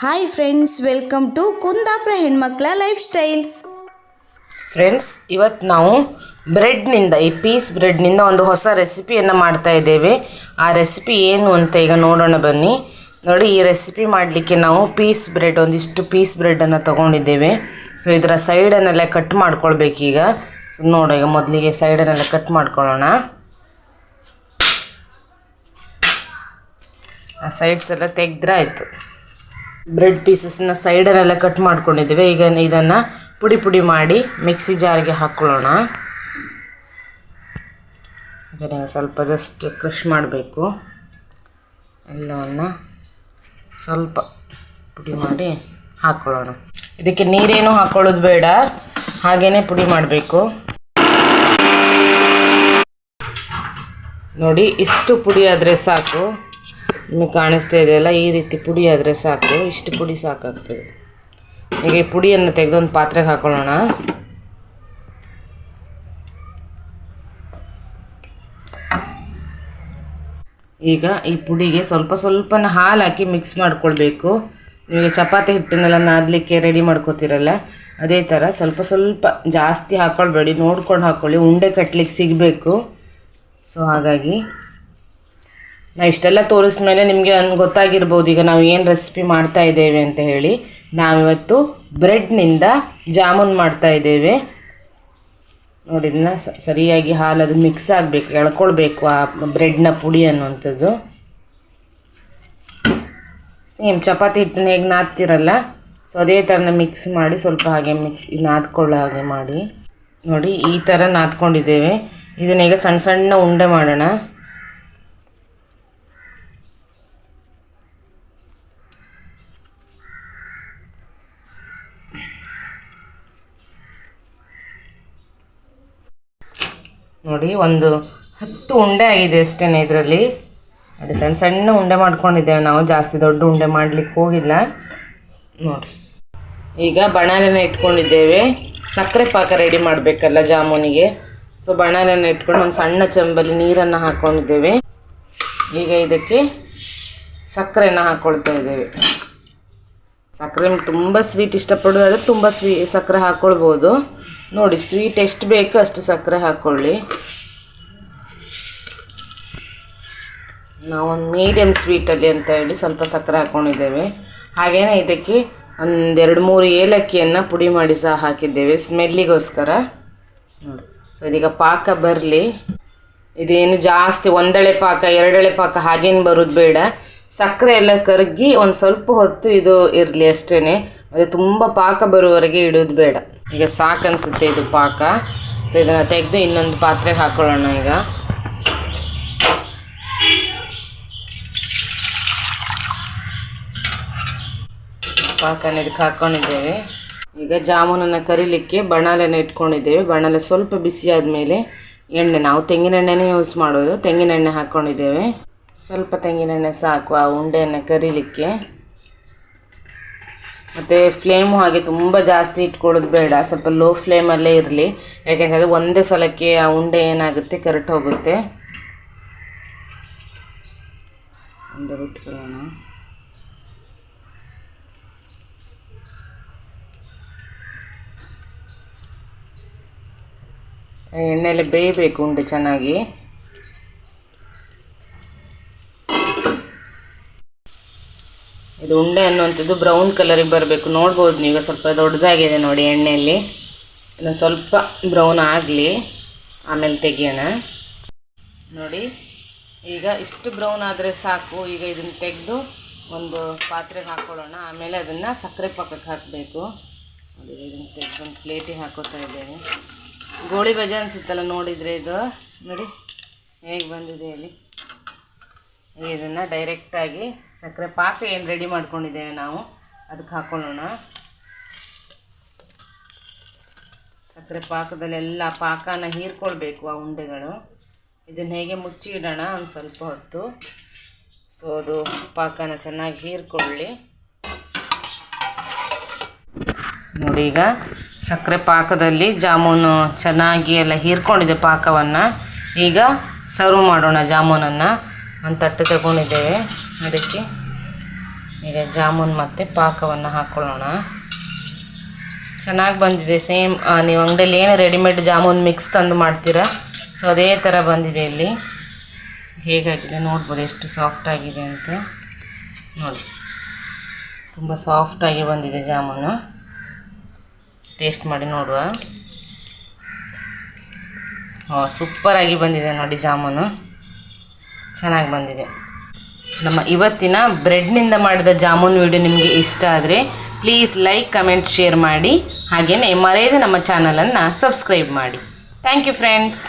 Hi friends welcome to Kundapura ಹೆಣ್ಮಕ್ಳ life style friends ಇವತ್ತು ನಾವು ಬ್ರೆಡ್ನಿಂದ, ಈ ಪೀಸ್ ಬ್ರೆಡ್ನಿಂದ ಒಂದು ಹೊಸ ರೆಸಿಪಿಯನ್ನು ಮಾಡ್ತಾ ಇದ್ದೇವೆ. ಆ ರೆಸಿಪಿ ಏನು ಅಂತ ಈಗ ನೋಡೋಣ ಬನ್ನಿ. ನೋಡಿ, ಈ ರೆಸಿಪಿ ಮಾಡಲಿಕ್ಕೆ ನಾವು ಪೀಸ್ ಬ್ರೆಡ್, ಒಂದಿಷ್ಟು ಪೀಸ್ ಬ್ರೆಡನ್ನು ತೊಗೊಂಡಿದ್ದೇವೆ. ಸೊ ಇದರ ಸೈಡನ್ನೆಲ್ಲ ಕಟ್ ಮಾಡ್ಕೊಳ್ಬೇಕೀಗ. ಸೊ ನೋಡಿ, ಈಗ ಮೊದಲಿಗೆ ಸೈಡನ್ನೆಲ್ಲ ಕಟ್ ಮಾಡ್ಕೊಳ್ಳೋಣ. ಆ ಸೈಡ್ಸ್ ಎಲ್ಲ ತೆಗೆದ್ರೆ ಬ್ರೆಡ್ ಪೀಸಸ್ನ ಸೈಡನ್ನೆಲ್ಲ ಕಟ್ ಮಾಡ್ಕೊಂಡಿದ್ದೇವೆ. ಈಗ ಇದನ್ನು ಪುಡಿ ಪುಡಿ ಮಾಡಿ ಮಿಕ್ಸಿ ಜಾರಿಗೆ ಹಾಕ್ಕೊಳ್ಳೋಣ ಅದನ್ನು ಸ್ವಲ್ಪ ಜಸ್ಟ್ ಕ್ರಶ್ ಮಾಡಬೇಕು. ಎಲ್ಲವನ್ನು ಸ್ವಲ್ಪ ಪುಡಿ ಮಾಡಿ ಹಾಕ್ಕೊಳ್ಳೋಣ ಇದಕ್ಕೆ ನೀರೇನು ಹಾಕ್ಕೊಳ್ಳೋದು ಬೇಡ. ಹಾಗೇ ಪುಡಿ ಮಾಡಬೇಕು. ನೋಡಿ, ಇಷ್ಟು ಪುಡಿ ಆದರೆ ಸಾಕು. ನಿಮಗೆ ಕಾಣಿಸ್ತಾ ಇದೆಯಲ್ಲ ಈ ರೀತಿ ಪುಡಿ ಆದರೆ ಸಾಕು, ಇಷ್ಟು ಪುಡಿ ಸಾಕಾಗ್ತದೆ. ಈಗ ಈ ಪುಡಿಯನ್ನು ತೆಗೆದು ಒಂದು ಪಾತ್ರೆಗೆ ಹಾಕೊಳ್ಳೋಣ. ಈಗ ಈ ಪುಡಿಗೆ ಸ್ವಲ್ಪ ಸ್ವಲ್ಪನ ಹಾಲು ಹಾಕಿ ಮಿಕ್ಸ್ ಮಾಡ್ಕೊಳ್ಬೇಕು. ನಿಮಗೆ ಚಪಾತಿ ಹಿಟ್ಟನ್ನೆಲ್ಲ ನಾದಲಿಕ್ಕೆ ರೆಡಿ ಮಾಡ್ಕೋತೀರಲ್ಲ, ಅದೇ ಥರ ಸ್ವಲ್ಪ ಸ್ವಲ್ಪ ಜಾಸ್ತಿ ಹಾಕ್ಕೊಳ್ಬೇಡಿ ನೋಡ್ಕೊಂಡು ಹಾಕ್ಕೊಳ್ಳಿ ಉಂಡೆ ಕಟ್ಲಿಕ್ಕೆ ಸಿಗಬೇಕು. ಸೊ ಹಾಗಾಗಿ ನಾವು ಇಷ್ಟೆಲ್ಲ ತೋರಿಸಿದ ಮೇಲೆ ನಿಮಗೆ ಅನ್ ಗೊತ್ತಾಗಿರ್ಬೋದು. ಈಗ ನಾವು ಏನು ರೆಸಿಪಿ ಮಾಡ್ತಾ ಇದ್ದೇವೆ ಅಂತ ಹೇಳಿ. ನಾವಿವತ್ತು ಬ್ರೆಡ್ನಿಂದ ಜಾಮೂನ್ ಮಾಡ್ತಾ ಇದ್ದೇವೆ. ನೋಡಿ, ಇದನ್ನ ಸರಿಯಾಗಿ ಹಾಲು ಅದು ಮಿಕ್ಸ್ ಆಗಬೇಕು, ಎಳ್ಕೊಳ್ಬೇಕು ಆ ಬ್ರೆಡ್ನ ಪುಡಿ ಅನ್ನುವಂಥದ್ದು. ಸೇಮ್ ಚಪಾತಿ ಹಿಟ್ಟನ್ನ ಹೇಗೆ ನಾದ್ತಿರಲ್ಲ, ಸೊ ಅದೇ ಥರನ ಮಿಕ್ಸ್ ಮಾಡಿ ಸ್ವಲ್ಪ ಹಾಗೆ ಮಿಕ್ಸ್ ನಾದ್ಕೊಳ್ಳೋ ಹಾಗೆ ಮಾಡಿ. ನೋಡಿ, ಈ ಥರ ನಾದ್ಕೊಂಡಿದ್ದೇವೆ. ಇದನ್ನ ಈಗ ಸಣ್ಣ ಸಣ್ಣ ಉಂಡೆ ಮಾಡೋಣ. ನೋಡಿ, ಒಂದು ಹತ್ತು ಉಂಡೆ ಆಗಿದೆ ಅಷ್ಟೇ ಇದರಲ್ಲಿ. ನೋಡಿ, ಸಣ್ಣ ಸಣ್ಣ ಉಂಡೆ ಮಾಡ್ಕೊಂಡಿದ್ದೇವೆ ನಾವು, ಜಾಸ್ತಿ ದೊಡ್ಡ ಉಂಡೆ ಮಾಡ್ಲಿಕ್ಕೆ ಹೋಗಿಲ್ಲ. ನೋಡಿ. ಈಗ ಬಣಲೆನ ಇಟ್ಕೊಂಡಿದ್ದೇವೆ. ಸಕ್ಕರೆ ಪಾಕ ರೆಡಿ ಮಾಡಬೇಕಲ್ಲ ಜಾಮೂನಿಗೆ. ಸೊ ಬಣಲೆನ ಇಟ್ಕೊಂಡು ಒಂದು ಸಣ್ಣ ಚಂಬಲ್ಲಿ ನೀರನ್ನು ಹಾಕ್ಕೊಂಡಿದ್ದೇವೆ ಈಗ ಇದಕ್ಕೆ ಸಕ್ಕರೆನ ಹಾಕ್ಕೊಳ್ತಾ ಇದ್ದೇವೆ. ಸಕ್ಕರೆ ತುಂಬ ಸ್ವೀಟ್ ಇಷ್ಟಪಡೋದಾದ್ರೆ ತುಂಬ ಸ್ವೀ ಸಕ್ಕರೆ ಹಾಕ್ಕೊಳ್ಬೋದು ನೋಡಿ ಸ್ವೀಟ್ ಎಷ್ಟು ಬೇಕು ಅಷ್ಟು ಸಕ್ಕರೆ ಹಾಕ್ಕೊಳ್ಳಿ ನಾವೊಂದು ಮೀಡಿಯಮ್ ಸ್ವೀಟಲ್ಲಿ ಅಂತ ಹೇಳಿ ಸ್ವಲ್ಪ ಸಕ್ಕರೆ ಹಾಕ್ಕೊಂಡಿದ್ದೇವೆ ಹಾಗೇನೆ ಇದಕ್ಕೆ ಒಂದೆರಡು ಮೂರು ಏಲಕ್ಕಿಯನ್ನು ಪುಡಿ ಮಾಡಿ ಸಹ ಹಾಕಿದ್ದೇವೆ, ಸ್ಮೆಲ್ಲಿಗೋಸ್ಕರ. ನೋಡಿ ಸೊ ಇದೀಗ ಪಾಕ ಬರಲಿ. ಇದೇನು ಜಾಸ್ತಿ ಒಂದೆಳೆ ಪಾಕ, ಎರಡೆಳೆ ಪಾಕ ಹಾಗೇನು ಬರೋದು ಬೇಡ. ಸಕ್ಕರೆ ಎಲ್ಲ ಕರಗಿ ಒಂದು ಸ್ವಲ್ಪ ಹೊತ್ತು ಇದು ಇರಲಿ ಅಷ್ಟೇ ಮತ್ತು ತುಂಬ ಪಾಕ ಬರುವವರೆಗೆ ಇಡೋದು ಬೇಡ. ಈಗ ಸಾಕು ಅನಿಸುತ್ತೆ ಇದು ಪಾಕ. ಸೊ ಇದನ್ನು ತೆಗೆದು ಇನ್ನೊಂದು ಪಾತ್ರೆಗೆ ಹಾಕೊಳ್ಳೋಣ ಈಗ. ಪಾಕನ ಇದಕ್ಕೆ ಹಾಕ್ಕೊಂಡಿದ್ದೇವೆ ಈಗ ಜಾಮೂನನ್ನು ಕರಿಲಿಕ್ಕೆ ಬಣಾಲೆನ ಇಟ್ಕೊಂಡಿದ್ದೇವೆ. ಬಣಾಲೆ ಸ್ವಲ್ಪ ಬಿಸಿ ಆದಮೇಲೆ ಎಣ್ಣೆ, ನಾವು ತೆಂಗಿನೆಣ್ಣೆನೇ ಯೂಸ್ ಮಾಡೋದು. ತೆಂಗಿನೆಣ್ಣೆ ಹಾಕ್ಕೊಂಡಿದ್ದೇವೆ ಸ್ವಲ್ಪ ತೆಂಗಿನೆಣ್ಣೆ ಸಾಕು, ಆ ಉಂಡೆಯನ್ನು ಕರಿಲಿಕ್ಕೆ. ಮತ್ತು ಫ್ಲೇಮು ಹಾಗೆ ತುಂಬ ಜಾಸ್ತಿ ಇಟ್ಕೊಳ್ಳೋದು ಬೇಡ, ಸ್ವಲ್ಪ ಲೋ ಫ್ಲೇಮಲ್ಲೇ ಇರಲಿ. ಯಾಕೆಂದರೆ ಒಂದೇ ಸಲಕ್ಕೆ ಆ ಉಂಡೆ ಏನಾಗುತ್ತೆ ಕರೆಕ್ಟ್ ಹೋಗುತ್ತೆ. ಉಂಡೆ ಬಿಟ್ಕೊಳ್ಳೋಣ ಬೇಯಬೇಕು ಉಂಡೆ ಚೆನ್ನಾಗಿ. ಇದು ಉಂಡೆ ಅನ್ನುವಂಥದ್ದು ಬ್ರೌನ್ ಕಲರಿಗೆ ಬರಬೇಕು. ನೋಡ್ಬೋದು ನೀವು ಸ್ವಲ್ಪ ದೊಡ್ಡದಾಗಿದೆ ನೋಡಿ ಎಣ್ಣೆಯಲ್ಲಿ. ಇದನ್ನು ಸ್ವಲ್ಪ ಬ್ರೌನ್ ಆಗಲಿ, ಆಮೇಲೆ ತೆಗಿಯೋಣ. ನೋಡಿ, ಈಗ ಇಷ್ಟು ಬ್ರೌನ್ ಆದರೆ ಸಾಕು. ಈಗ ಇದನ್ನು ತೆಗೆದು ಒಂದು ಪಾತ್ರೆಗೆ ಹಾಕ್ಕೊಳ್ಳೋಣ ಆಮೇಲೆ ಅದನ್ನು ಸಕ್ಕರೆ ಪಾಕಕ್ಕೆ ಹಾಕಬೇಕು. ನೋಡಿ ಇದನ್ನು ತೆಗೆದು ಒಂದು ಪ್ಲೇಟಿಗೆ ಹಾಕೋತಾ ಇದ್ದೇನೆ. ಗೋಳಿ ಬಜೆ ಅನಿಸುತ್ತಲ್ಲ, ನೋಡಿದರೆ ಇದು. ನೋಡಿ, ಹೇಗೆ ಬಂದಿದೆ ಅಲ್ಲಿ ಇದನ್ನು ಡೈರೆಕ್ಟಾಗಿ ಸಕ್ಕರೆ ಪಾಕ ಏನು ರೆಡಿ ಮಾಡ್ಕೊಂಡಿದ್ದೇವೆ ನಾವು ಅದಕ್ಕೆ ಹಾಕ್ಕೊಳ್ಳೋಣ ಸಕ್ಕರೆ ಪಾಕದಲ್ಲೆಲ್ಲ ಪಾಕನ ಹೀರ್ಕೊಳ್ಬೇಕು ಆ ಉಂಡೆಗಳು. ಇದನ್ನು ಹೇಗೆ ಮುಚ್ಚಿ ಇಡೋಣ ಒಂದು ಸ್ವಲ್ಪ ಹೊತ್ತು. ಸೊ ಅದು ಪಾಕನ ಚೆನ್ನಾಗಿ ಹೀರ್ಕೊಳ್ಳಿ. ನೋಡಿ ಈಗ ಸಕ್ಕರೆ ಪಾಕದಲ್ಲಿ ಜಾಮೂನು ಚೆನ್ನಾಗಿ ಎಲ್ಲ ಹೀರ್ಕೊಂಡಿದೆ ಪಾಕವನ್ನು. ಈಗ ಸರ್ವ್ ಮಾಡೋಣ ಜಾಮೂನನ್ನು. ಒಂದು ತಟ್ಟೆ ತಗೊಂಡಿದ್ದೇವೆ. ಅದಕ್ಕೆ ಈಗ ಜಾಮೂನ್ ಮತ್ತು ಪಾಕವನ್ನು ಹಾಕ್ಕೊಳ್ಳೋಣ ಚೆನ್ನಾಗಿ ಬಂದಿದೆ, ಸೇಮ್ ನೀವು ಅಂಗಡಿಯಲ್ಲಿ ಏನು ರೆಡಿಮೇಡ್ ಜಾಮೂನ್ ಮಿಕ್ಸ್ ತಂದು ಮಾಡ್ತೀರಾ, ಸೊ ಅದೇ ಥರ ಬಂದಿದೆ ಇಲ್ಲಿ. ಹೇಗಾಗಿದೆ ನೋಡ್ಬೋದು, ಎಷ್ಟು ಸಾಫ್ಟ್ ಆಗಿದೆ ಅಂತ. ನೋಡಿ, ತುಂಬ ಸಾಫ್ಟಾಗಿ ಬಂದಿದೆ ಜಾಮೂನು. ಟೇಸ್ಟ್ ಮಾಡಿ ನೋಡುವ. ಹಾಂ ಸೂಪರಾಗಿ ಬಂದಿದೆ ನೋಡಿ ಜಾಮೂನು. ಚೆನ್ನಾಗಿ ಬಂದಿದೆ. ನಮ್ಮ ಇವತ್ತಿನ ಬ್ರೆಡ್ನಿಂದ ಮಾಡಿದ ಜಾಮೂನ್ ವಿಡಿಯೋ ನಿಮಗೆ ಇಷ್ಟ ಆದರೆ ಪ್ಲೀಸ್ ಲೈಕ್ ಕಮೆಂಟ್ ಶೇರ್ ಮಾಡಿ. ಹಾಗೆಯೇ ಮರೆಯದೆ ನಮ್ಮ ಚಾನಲನ್ನು ಸಬ್ಸ್ಕ್ರೈಬ್ ಮಾಡಿ. Thank you friends